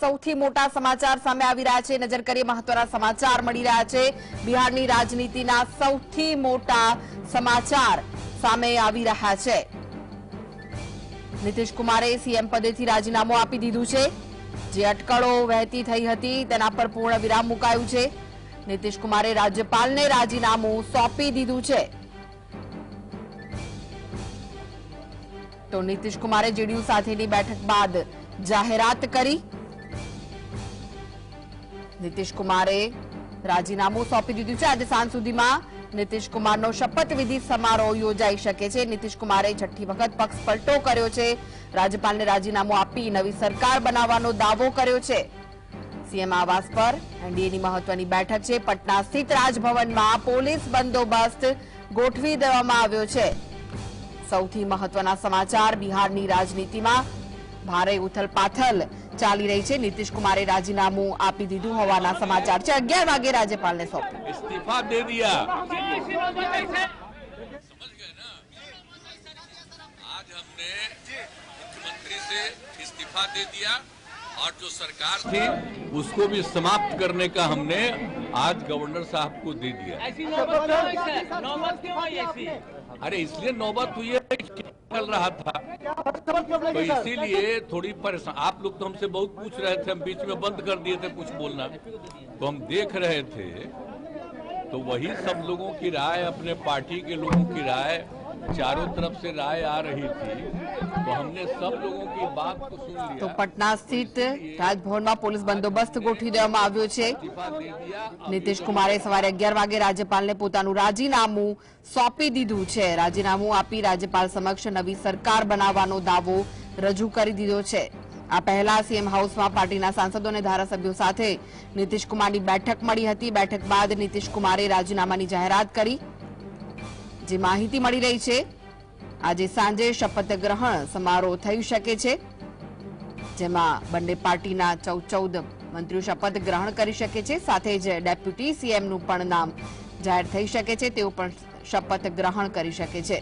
સૌથી મોટા સમાચાર સામે આવી રહ્યા છે. નજર કરીએ મહત્વના સમાચાર મળી રહ્યા છે. બિહારની રાજનીતિના સૌથી મોટા સમાચાર સામે આવી રહ્યા છે. નીતિશ સીએમ પદેથી રાજીનામું આપી દીધું છે. જે અટકળો વહેતી થઈ હતી તેના પર પૂર્ણ વિરામ મુકાયું છે. નીતિશ કુમારે રાજ્યપાલને રાજીનામું સોંપી દીધું છે. તો નીતિશ કુમારે જેડીયુ સાથેની બેઠક બાદ જાહેરાત કરી. નીતિશ કુમારે રાજીનામું સોંપી દીધું છે. આજે સાંજ સુધીમાં નીતિશ કુમારનો શપથવિધિ સમારોહ યોજાઈ શકે છે. નીતિશ કુમારે છઠ્ઠી વખત પક્ષ પલટો કર્યો છે. રાજ્યપાલને રાજીનામું આપી નવી સરકાર બનાવવાનો દાવો કર્યો છે. સીએમ આવાસ પર એનડીએની મહત્વની બેઠક છે. પટના સ્થિત રાજભવનમાં પોલીસ બંદોબસ્ત ગોઠવી દેવામાં આવ્યો છે. સૌથી મહત્વના સમાચાર બિહારની રાજનીતિમાં. ભારે ઉથલપાથલ ચાલી રહી છે નીતિશ કુમારે રાજીનામું આપી દીધું હોવાના સમાચાર છે અગિયાર વાગે રાજ્યપાલને સોંપ્યું इस्तीफा दे दिया आज हमने मुख्यमंत्री से इस्तीफा दे दिया और जो सरकार थी उसको भी समाप्त करने का हमने आज गवर्नर साहब को दे दिया ऐसी नौबत क्यों आई सर नौबत क्यों आई ऐसी अरे, इसलिए नौबत हुई है चल रहा था। तो इसीलिए थोड़ी परेशान आप लोग तो हमसे बहुत पूछ रहे थे, हम बीच में बंद कर दिए थे कुछ बोलना। तो हम देख रहे थे तो वही सब लोगों की राय, अपने पार्टी के लोगों की राय चारों तरफ से राय आ रही थी तो हमने सब लोगों की बात को सुन તો लिया પટના સ્થિત રાજભવનમાં પોલીસ બંદોબસ્ત ગોઠવી દેવામાં આવ્યો છે इस्तीफा दे दिया अब નીતિશ કુમારે સવારે અગિયાર વાગે રાજ્યપાલને પોતાનું રાજીનામું સોંપી દીધું છે રાજીનામું આપી રાજ્યપાલ સમક્ષ નવી સરકાર બનાવવાનો દાવો રજૂ કરી દીધો છે આ પહેલા સીએમ હાઉસમાં પાર્ટીના સાંસદો અને ધારાસભ્યો સાથે નીતિશ કુમારની બેઠક મળી હતી બેઠક બાદ નીતિશ કુમારે રાજીનામાની જાહેરાત કરી જે માહિતી મળી રહી છે, આજે સાંજે શપથ ગ્રહણ સમારોહ થઈ શકે છે, જેમાં બંને પાર્ટીના ચૌદ ચૌદ મંત્રીઓ શપથ ગ્રહણ કરી શકે છે, સાથે જ ડેપ્યુટી સીએમનું પણ નામ જાહેર થઈ શકે છે, તેઓ પણ શપથ ગ્રહણ કરી શકે છે.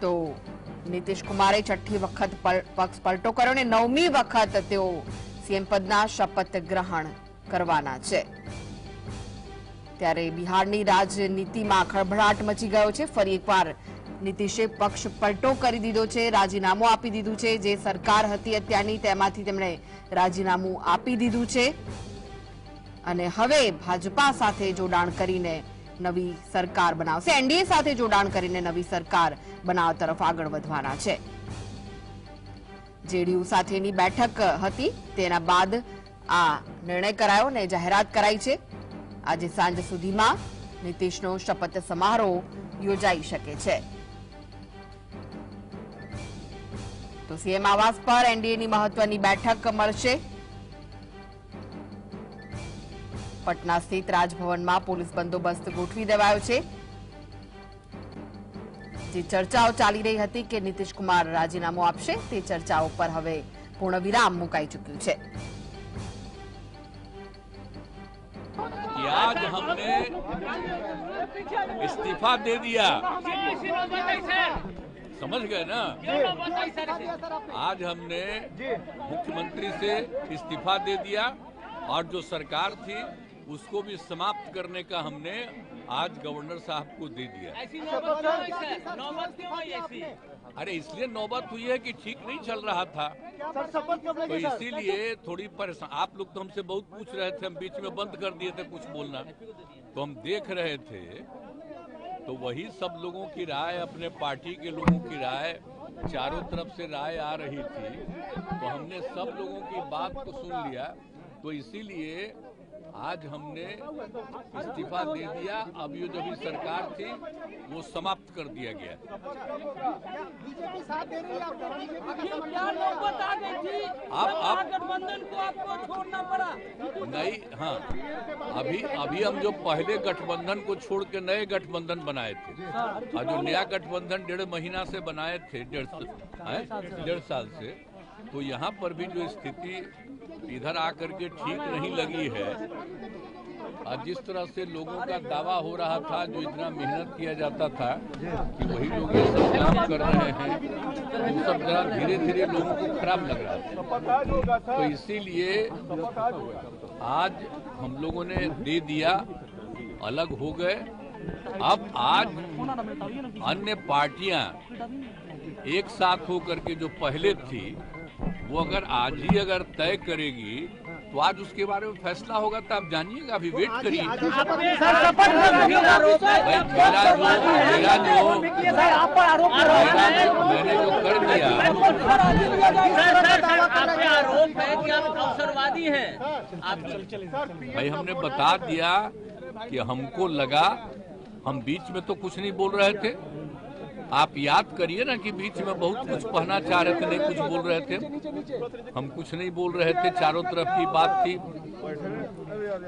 તો નીતિશ કુમારે છઠ્ઠી વખત પક્ષ પલટો કર્યો અને નવમી વખત તેઓ સીએમ પદના શપથ ગ્રહણ કરવાના છે. ત્યારે બિહારની રાજનીતિમાં ખળભળાટ મચી ગયો છે. ફરી એકવાર નીતિશે પક્ષ પલટો કરી દીધો છે. રાજીનામું આપી દીધું છે. જે સરકાર હતી અત્યારની, તેમાંથી તેમણે રાજીનામું આપી દીધું છે. અને હવે ભાજપા સાથે જોડાણ કરીને નવી સરકાર બનાવશે. એનડીએ સાથે જોડાણ કરીને નવી સરકાર બનાવવા તરફ આગળ વધવાના છે. જેડીયુ સાથેની બેઠક હતી. તેના બાદ આ નિર્ણય કરાયો ને જાહેરાત કરાઈ છે. આજે સાંજ સુધીમાં નીતિશનો શપથ સમારોહ યોજાઈ શકે છે. તો સીએમ આવાસ પર એનડીએની મહત્વની બેઠક મળશે. પટના સ્થિત રાજભવનમાં પોલીસ બંદોબસ્ત ગોઠવી દેવાયો છે. જે ચર્ચાઓ ચાલી રહી હતી કે નીતિશ કુમાર રાજીનામું આપશે તે ચર્ચાઓ પર હવે પૂર્ણ વિરામ મુકાઈ ચૂક્યું છે. कि आज हमने इस्तीफा दे दिया। समझ गए ना? आज हमने मुख्यमंत्री से इस्तीफा दे दिया और जो सरकार थी, उसको भी समाप्त करने का हमने आज गवर्नर साहब को दे दिया। ऐसी नौबत नौबत क्यों आई ऐसी? अरे, इसलिए नौबत हुई है कि ठीक नहीं चल रहा था। तो इसीलिए थोड़ी परेशान आप लोग तो हमसे बहुत पूछ रहे थे, हम बीच में बंद कर दिए थे कुछ बोलना। तो हम देख रहे थे तो वही सब लोगों की राय, अपने पार्टी के लोगों की राय, चारों तरफ़ से राय आ रही थी। तो हमने सब लोगों की बात को सुन लिया। तो इसीलिए आज हमने इस्तीफा दे दिया अब ये जो भी सरकार थी वो समाप्त कर दिया गया। आप- आप- महागठबंधन को आपको छोड़ना पड़ा। नहीं हाँ। अभी अभी हम जो पहले गठबंधन को छोड़ के नए गठबंधन बनाए थे और जो नया गठबंधन डेढ़ महीना से बनाए थे डेढ़ हैं? डेढ़ साल से। तो यहाँ पर भी जो स्थिति इधर आकर के ठीक नहीं लगी है, और जिस तरह से लोगों का दावा हो रहा था, जो इतना मेहनत किया जाता था, कि वही लोग ये सब काम कर रहे हैं वो सब जरा धीरे धीरे लोगों को खराब लग रहा था तो इसीलिए आज हम लोगों ने दे दिया, अलग हो गए। अब आज अन्य पार्टियाँ एक साथ होकर के जो पहले थी वो अगर आज ही अगर तय करेगी तो आज उसके बारे में फैसला होगा तो आप जानिएगा अभी वेट करिए। भाई मेरा जो मैंने जो कर दिया। सर सर सर आप पे आरोप है कि आप अवसरवादी हैं। भाई हमने बता दिया कि हमको लगा हम बीच में तो कुछ नहीं बोल रहे थे। आप याद करिए ना कि बीच में बहुत कुछ कहना चाह रहे थे नहीं कुछ बोल रहे थे हम कुछ नहीं बोल रहे थे चारों तरफ़ की बात थी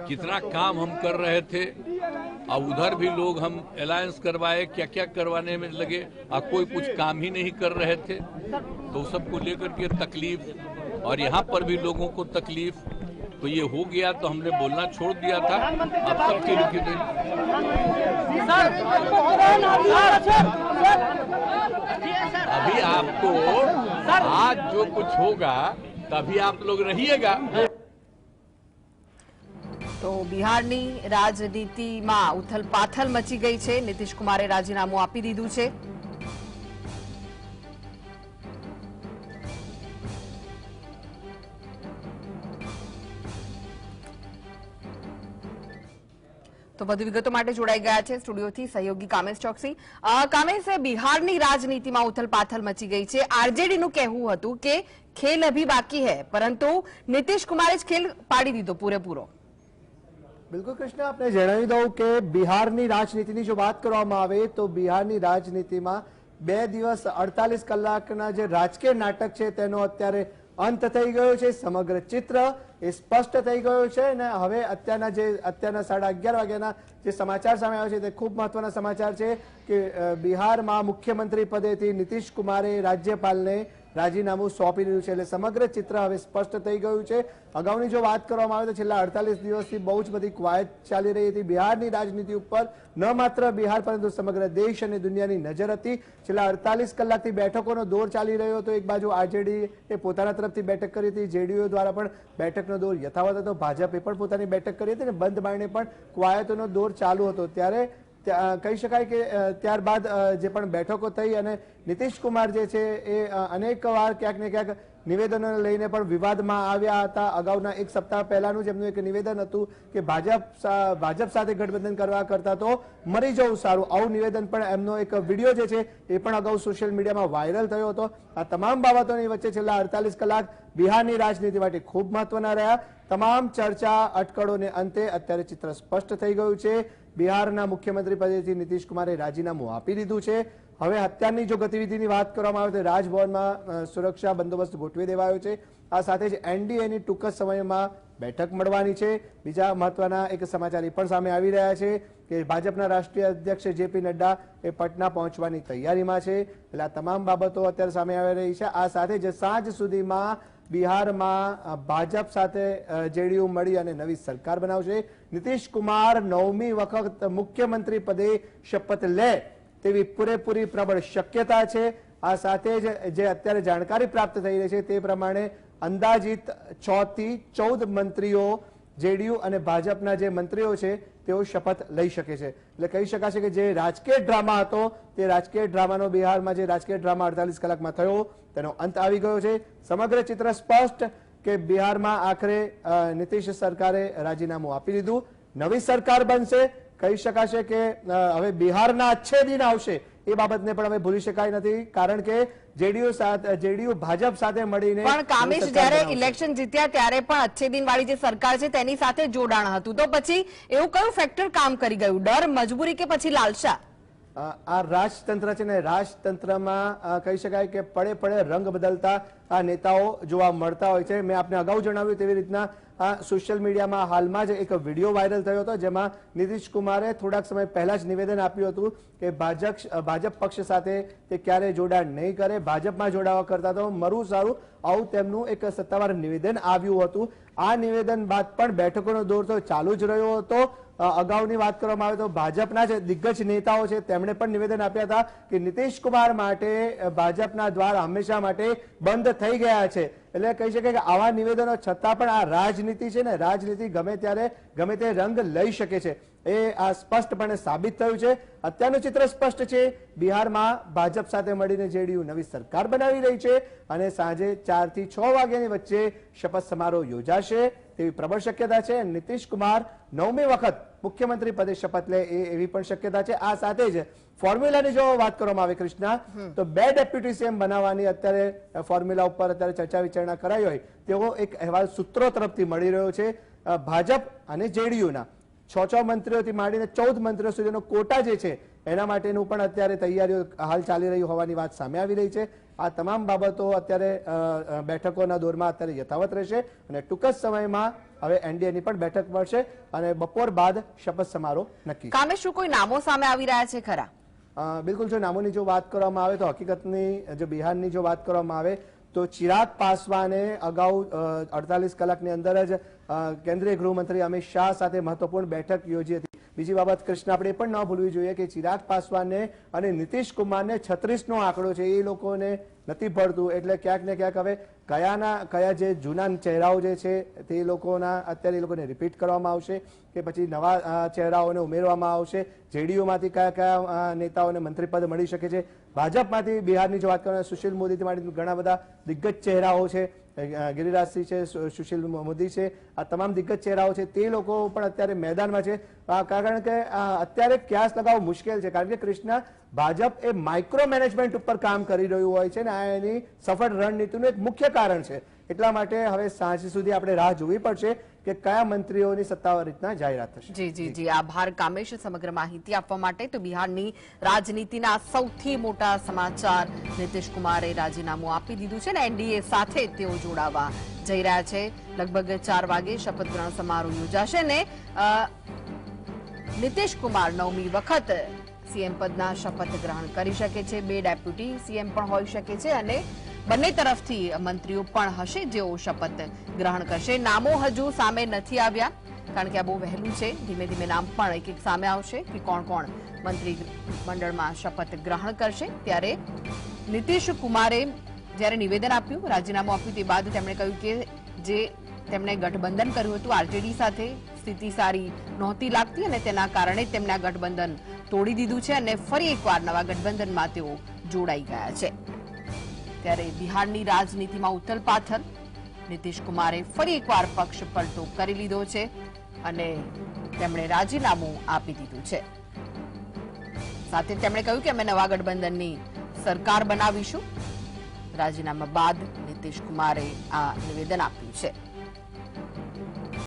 कितना काम हम कर रहे थे और उधर भी लोग हम अलायंस करवाए क्या क्या करवाने में लगे और कोई कुछ काम ही नहीं कर रहे थे तो सबको लेकर के तकलीफ़ और यहाँ पर भी लोगों को तकलीफ़ तो ये हो गया तो हमने बोलना छोड़ दिया था अब सबके लिखे अभी आपको आज जो कुछ होगा तभी आप लोग रहिएगा તો બિહારની રાજનીતિમાં ઉથલપાથલ મચી ગઈ છે નીતિશ કુમારે રાજીનામું આપી દીધું છે તો વધુ વિગતો માટે જોડાઈ ગયા છે સ્ટુડિયોથી સહયોગી કામેશ ચોકસી. કામેશ બિહારની રાજનીતિમાં ઉથલપાથલ મચી ગઈ છે. આરજેડીનું કહેવું હતું કે ખેલ અભી બાકી હૈ, પરંતુ નીતિશ કુમારે જ ખેલ પાડી દીધો પૂરેપૂરો. બિલકુલ કૃષ્ણ, આપણે જણાવી દઉં કે બિહારની રાજનીતિની જો વાત કરવામાં આવે તો બિહારની રાજનીતિમાં બે દિવસ અડતાલીસ કલાકના જે રાજકીય નાટક છે તેનો અત્યારે અંત થઈ ગયો છે સમગ્ર ચિત્ર એ સ્પષ્ટ થઈ ગયો છે અને હવે અત્યારના જે, અત્યારના સાડા અગિયાર વાગ્યાના જે સમાચાર સામે આવ્યા છે તે ખૂબ મહત્વના સમાચાર છે કે બિહારમાં મુખ્યમંત્રી પદેથી નીતિશ કુમારે રાજ્યપાલને રાજીનામું સોંપી દીધું છે એટલે સમગ્ર ચિત્ર હવે સ્પષ્ટ થઈ ગયું છે. અગાઉની જો વાત કરવામાં આવે તો છેલ્લા અડતાલીસ દિવસથી બહુ જ બધી ક્વાયત ચાલી રહી હતી. બિહારની રાજનીતિ ઉપર ન માત્ર બિહાર પરંતુ સમગ્ર દેશ અને દુનિયાની નજર હતી. છેલ્લા અડતાલીસ કલાકથી બેઠકોનો દોર ચાલી રહ્યો હતો. એક બાજુ આરજેડી એ પોતાના તરફથી બેઠક કરી હતી. જેડીયુ દ્વારા પણ બેઠકનો દોર યથાવત હતો. ભાજપે પણ પોતાની બેઠક કરી હતી અને બંધ બારણે પણ ક્વાયતોનો દોર ચાલુ હતો. ત્યારે ત્યાં કહી શકાય કે ત્યારબાદ જે પણ બેઠકો થઈ અને નીતિશ કુમાર જે છે એ અનેક વાર ક્યાંક ને ક્યાંક નિવેદનો લઈને પણ વિવાદમાં આવ્યા હતા. અગાઉના એક સપ્તાહ પહેલાનું એમનું એક નિવેદન હતું કે ભાજપ ભાજપ સાથે ગઠબંધન કરવા કરતા તો મરી જવું સારું. આવું નિવેદન પણ એમનો એક વીડિયો જે છે એ પણ અગાઉ સોશિયલ મીડિયામાં વાયરલ થયો હતો. આ તમામ બાબતોની વચ્ચે છેલ્લા અડતાલીસ કલાક બિહારની રાજનીતિ માટે ખૂબ મહત્વના રહ્યા. તમામ ચર્ચા અટકળોને અંતે અત્યારે ચિત્ર સ્પષ્ટ થઈ ગયું છે. બિહારના મુખ્યમંત્રી પદેથી નીતિશ કુમારે રાજીનામું આપી દીધું છે. હવે અત્યારની જો ગતિવિધિની વાત કરવામાં આવે તો રાજભવનમાં સુરક્ષા બંદોબસ્ત ગોઠવી દેવાયો છે. આ સાથે જ એનડીએની ટૂંક જ સમયમાં બેઠક મળવાની છે. બીજા મહત્વના એક સમાચાર એ પણ સામે આવી રહ્યા છે કે ભાજપના રાષ્ટ્રીય અધ્યક્ષ જેપી નડ્ડા એ પટના પહોંચવાની તૈયારીમાં છે. એટલે તમામ બાબતો અત્યારે સામે આવી રહી છે. આ સાથે જ સાંજ સુધીમાં બિહારમાં ભાજપ સાથે જેડીયુ મળી અને નવી સરકાર બનાવશે. નીતિશ કુમાર નવમી વખત મુખ્યમંત્રી પદે શપથ લે તેવી પૂરેપૂરી પ્રબળ શક્યતા છે. આ સાથે જ, જે અત્યારે જાણકારી પ્રાપ્ત થઈ રહી છે તે પ્રમાણે અંદાજિત છ થી ચૌદ મંત્રીઓ જેડીયુ અને ભાજપના જે મંત્રીઓ છે, તેઓ શપથ લઈ શકે છે. એટલે કહી શકાશે કે જે રાજકીય ડ્રામા હતો, તે રાજકીય ડ્રામાનો બિહારમાં જે રાજકીય ડ્રામા અડતાલીસ કલાકમાં થયો, તેનો અંત આવી ગયો છે. સમગ્ર ચિત્ર સ્પષ્ટ કે બિહારમાં આખરે નીતિશ સરકારે રાજીનામું આપી દીધું. નવી સરકાર બનશે. કહી શકાશે કે હવે બિહારના અચ્છે દિન આવશે. એ બાબતને પણ હવે ભૂલી શકાય નથી કારણ કે જેડીયુ સાથે જેડીયુ ભાજપ સાથે મળીને પણ કામેશ જ્યારે ઇલેક્શન જીત્યા ત્યારે પણ અચ્છે દિન વાળી જે સરકાર છે તેની સાથે જોડાણ હતું. તો પછી એવું કયું ફેક્ટર કામ કરી ગયું? ડર મજબૂરી કે પછી લાલસા? આ રાજતંત્ર છે ને, રાજતંત્રમાં કહી શકાય કે પડે પડે રંગ બદલતા આ નેતાઓ જોવા મળતા હોય છે. મેં આપને અગાઉ જણાવ્યું તેવી રીતના, આ સોશિયલ મીડિયામાં હાલમાં જ એક વીડિયો વાયરલ થયો હતો, જેમાં નીતિશ કુમારે થોડાક સમય પહેલા જ નિવેદન આપ્યું હતું કે ભાજપ ભાજપ પક્ષ સાથે તે ક્યારે જોડાણ નહીં કરે, ભાજપમાં જોડાવા કરતા તો મરું સારું, આવું તેમનું એક સત્તાવાર નિવેદન આવ્યું હતું. આ નિવેદન બાદ પણ બેઠકોનો દોર તો ચાલુ જ રહ્યો હતો. અગાઉની વાત કરવામાં આવે તો ભાજપના જે દિગ્ગજ નેતાઓ છે, તેમણે પણ નિવેદન આપ્યા હતા કે નીતિશ કુમાર માટે ભાજપના દ્વાર હંમેશા માટે બંધ થઈ ગયા છે. એટલે કહી શકાય કે આવા નિવેદનો છતાં પણ આ રાજનીતિ છે ને, રાજનીતિ ગમે ત્યારે ગમે તે રંગ લઈ શકે છે. એ આ સ્પષ્ટપણે સાબિત થયું છે. અત્યારનું ચિત્ર સ્પષ્ટ છે. બિહારમાં ભાજપ સાથે મળીને જેડીયુ નવી સરકાર બનાવી રહી છે અને સાંજે ચારથી છ વાગ્યાની વચ્ચે શપથ સમારોહ યોજાશે તેવી પ્રબળ શક્યતા છે. નીતિશ કુમાર નવમી વખત મુખ્યમંત્રી પદે શપથ લે એ એવી પણ શક્યતા છે. આ સાથે જ ફોર્મ્યુલાની જો વાત કરવામાં આવે કૃષ્ણા તો બે ડેપ્યુટી સીએમ બનાવવાની અત્યારે ફોર્મ્યુલા ઉપર અત્યારે ચર્ચા વિચારણા કરાઈ હોય તેવો એક અહેવાલ સૂત્રો તરફથી મળી રહ્યો છે. ભાજપ અને જેડીયુના. છ છ મંત્રીઓથી માંડીને ચૌદ મંત્રીઓ સુધીનો કોટા જે છે એના માટેનું પણ અત્યારે તૈયારીઓ હાલ ચાલી રહી હોવાની વાત સામે આવી રહી છે. આ તમામ બાબતો અત્યારે બેઠકોના દોરમાં અત્યારે યથાવત રહેશે અને ટૂંક જ સમયમાં હવે એનડીએની પણ બેઠક મળશે અને બપોર બાદ શપથ સમારોહ નક્કી કામે શું કોઈ નામો સામે આવી રહ્યા છે ખરા? બિલકુલ જો નામોની જો વાત કરવામાં આવે તો હકીકતની જો બિહારની જો વાત કરવામાં આવે તો ચિરાગ પાસવાને અગાઉ અડતાલીસ કલાકની અંદર જ કેન્દ્રીય ગૃહમંત્રી અમિત શાહ સાથે મહત્વપૂર્ણ બેઠક યોજી હતી. બીજી બાબત કૃષ્ણ, આપણે પણ ન ભૂલવી જોઈએ કે ચિરાગ પાસવાનને અને નીતિશ કુમારને છત્રીસનો આંકડો છે. એ લોકોને નથી પડતું એટલે ક્યાંક ને ક્યાંક હવે કયાના, કયા જે જૂના ચહેરાઓ જે છે, તે લોકોના અત્યારે એ લોકોને રિપીટ કરવામાં આવશે કે પછી નવા ચહેરાઓને ઉમેરવામાં આવશે. જેડીયુમાંથી કયા કયા નેતાઓને મંત્રીપદ મળી શકે છે. ભાજપમાંથી બિહારની જો વાત કરવામાં સુશીલ મોદીથી માટે ઘણા બધા દિગ્ગજ ચહેરાઓ છે. ગિરિરાજસિંહ છે સુશીલ મોદી છે. આ તમામ દિગ્ગજ ચહેરાઓ છે, તે લોકો પણ અત્યારે મેદાનમાં છે. કારણ કે અત્યારે ક્યાસ લગાવવું મુશ્કેલ છે. કારણ કે કૃષ્ણ ભાજપ એ માઇક્રો મેનેજમેન્ટ ઉપર કામ કરી રહ્યું હોય છે ને આ એની સફળ રણનીતિનું એક મુખ્ય કારણ છે. એટલા માટે હવે સાંજ સુધી આપણે રાહ જોવી પડશે કે કયા મંત્રીઓની સત્તાવાર રીતના જાહેરાત થશે. જી જી જી. આભાર કામેશ સમગ્ર માહિતી આપવા માટે. તો બિહારની રાજનીતિના સૌથી મોટા સમાચાર નીતિશ કુમારે રાજીનામું આપી દીધું છે ને એનડીએ સાથે તેઓ જોડાવા જઈ રહ્યા છે. લગભગ ચાર વાગે શપથ ગ્રહણ સમારોહ યોજાશે ને નીતિશ કુમાર નવમી વખત સીએમ પદના શપથ ગ્રહણ કરી શકે છે. બે ડેપ્યુટી સીએમ પણ હોઈ શકે છે અને બંને તરફથી મંત્રીઓ પણ હશે જેઓ શપથ ગ્રહણ કરશે. નામો હજુ સામે નથી આવ્યા, કારણ કે આ બહુ વહેલું છે. ધીમે ધીમે નામ પણ એક એક સામે આવશે કે કોણ કોણ મંત્રી મંડળમાં શપથ ગ્રહણ કરશે. ત્યારે નીતિશ કુમારે જ્યારે નિવેદન આપ્યું, રાજીનામું આપ્યું તે બાદ તેમણે કહ્યું કે જે તેમણે ગઠબંધન કર્યું હતું. આરજેડી સાથે સ્થિતિ સારી નહોતી લાગતી અને તેના કારણે તેમણે ગઠબંધન તોડી દીધું છે અને ફરી એકવાર નવા ગઠબંધનમાં તેઓ જોડાઈ ગયા છે. ત્યારે બિહારની રાજનીતિમાં ઉથલ પાથલ નીતિશ કુમારે ફરી એકવાર પક્ષ પલટો કરી લીધો છે અને તેમણે રાજીનામું આપી દીધું છે. સાથે તેમણે કહ્યું કે અમે નવા ગઠબંધનની સરકાર બનાવીશું. રાજીનામા બાદ નીતિશ કુમારે આ નિવેદન આપ્યું છે.